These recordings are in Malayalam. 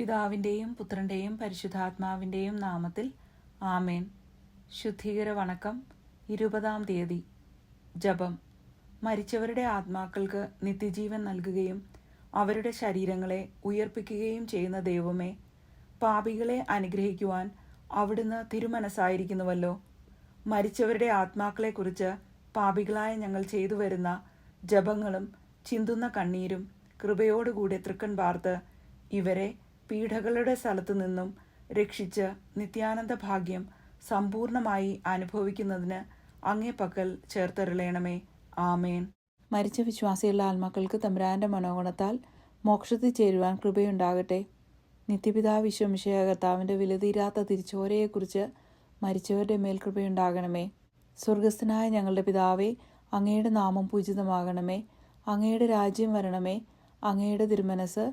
പിതാവിന്റെയും പുത്രന്റെയും പരിശുദ്ധാത്മാവിന്റെയും നാമത്തിൽ ആമേൻ. ശുദ്ധീകര വണക്കം ഇരുപതാം തീയതി. ജപം. മരിച്ചവരുടെ ആത്മാക്കൾക്ക് നിത്യജീവൻ നൽകുകയും അവരുടെ ശരീരങ്ങളെ ഉയർപ്പിക്കുകയും ചെയ്യുന്ന ദൈവമേ പാപികളെ അനുഗ്രഹിക്കുവാൻ അവിടുന്ന് തിരുമനസ്സായിരിക്കുന്നുവല്ലോ. മരിച്ചവരുടെ ആത്മാക്കളെക്കുറിച്ച് പാപികളായ ഞങ്ങൾ ചെയ്തു വരുന്ന ജപങ്ങളും ചിന്തുന്ന കണ്ണീരും കൃപയോടുകൂടെ തൃക്കൺ പാർത്ത് ഇവരെ പീഡകളുടെ സ്ഥലത്തു നിന്നും രക്ഷിച്ച് നിത്യാനന്ദ ഭാഗ്യം സമ്പൂർണമായി അനുഭവിക്കുന്നതിന് അങ്ങേപ്പക്കൽ ചേർത്തരുളയണമേ. ആമേൻ. മരിച്ച വിശ്വാസികളുടെ ആത്മാക്കൾക്ക് തമ്പുരാന്റെ മനോഗുണത്താൽ മോക്ഷത്തിൽ ചേരുവാൻ കൃപയുണ്ടാകട്ടെ. നിത്യപിതാവ് വിശ്വമിഷയ കർത്താവിന്റെ വിലതീരാത്ത തിരിച്ചോരയെക്കുറിച്ച് മരിച്ചവരുടെ മേൽ കൃപയുണ്ടാകണമേ. സ്വർഗസ്ഥനായ ഞങ്ങളുടെ പിതാവേ അങ്ങയുടെ നാമം പൂജിതമാകണമേ. അങ്ങയുടെ രാജ്യം വരണമേ. അങ്ങയുടെ തിരുമനസ്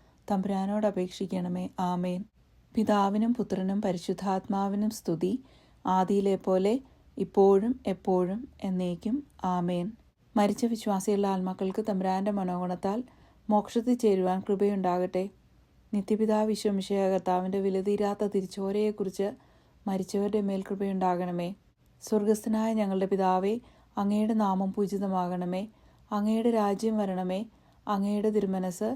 തമ്പുരാനോട് അപേക്ഷിക്കണമേ. ആമേൻ. പിതാവിനും പുത്രനും പരിശുദ്ധാത്മാവിനും സ്തുതി. ആദിയിലെ പോലെ ഇപ്പോഴും എപ്പോഴും എന്നേക്കും. ആമേൻ. മരിച്ച വിശ്വാസികളുടെ ആത്മാക്കൾക്ക് തമ്പുരാന്റെ മനോഗുണത്താൽ മോക്ഷത്തിൽ ചേരുവാൻ കൃപയുണ്ടാകട്ടെ. നിത്യപിതാവ് വിശ്വമിഷയ കർത്താവിന്റെ വിലതീരാത്ത തിരിച്ചോരയെക്കുറിച്ച് മരിച്ചവരുടെ മേൽ കൃപയുണ്ടാകണമേ. സ്വർഗസ്ഥനായ ഞങ്ങളുടെ പിതാവേ അങ്ങയുടെ നാമം പൂജിതമാകണമേ. അങ്ങയുടെ രാജ്യം വരണമേ. അങ്ങയുടെ തിരുമനസ്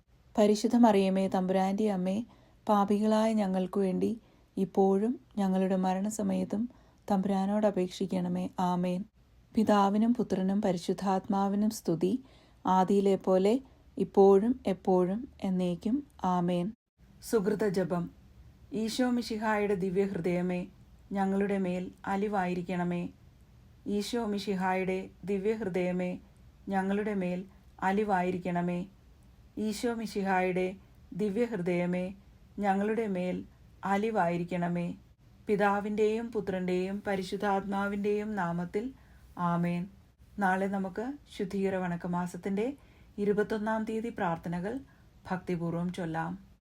പരിശുദ്ധ മറിയമേ തമ്പുരാന്റെ അമ്മേ പാപികളായ ഞങ്ങൾക്ക് വേണ്ടി ഇപ്പോഴും ഞങ്ങളുടെ മരണസമയത്തും തമ്പുരാനോട് അപേക്ഷിക്കണമേ. ആമേൻ. പിതാവിനും പുത്രനും പരിശുദ്ധാത്മാവിനും സ്തുതി. ആദിയിലെ പോലെ ഇപ്പോഴും എപ്പോഴും എന്നേക്കും. ആമേൻ. സുഹൃത ജപം. ഈശോ മിഷിഹായുടെ ദിവ്യഹൃദയമേ ഞങ്ങളുടെ മേൽ അലിവായിരിക്കണമേ. ഈശോ മിഷിഹായുടെ ദിവ്യഹൃദയമേ ഞങ്ങളുടെ മേൽ അലിവായിരിക്കണമേ. ഈശോ മിശിഹായുടെ ദിവ്യഹൃദയമേ ഞങ്ങളുടെ മേൽ അലിവായിരിക്കണമേ. പിതാവിന്റെയും പുത്രന്റെയും പരിശുദ്ധാത്മാവിന്റെയും നാമത്തിൽ ആമേൻ. നാളെ നമുക്ക് ശുദ്ധീകര വണക്കമാസത്തിന്റെ ഇരുപത്തൊന്നാം തീയതി പ്രാർത്ഥനകൾ ഭക്തിപൂർവം ചൊല്ലാം.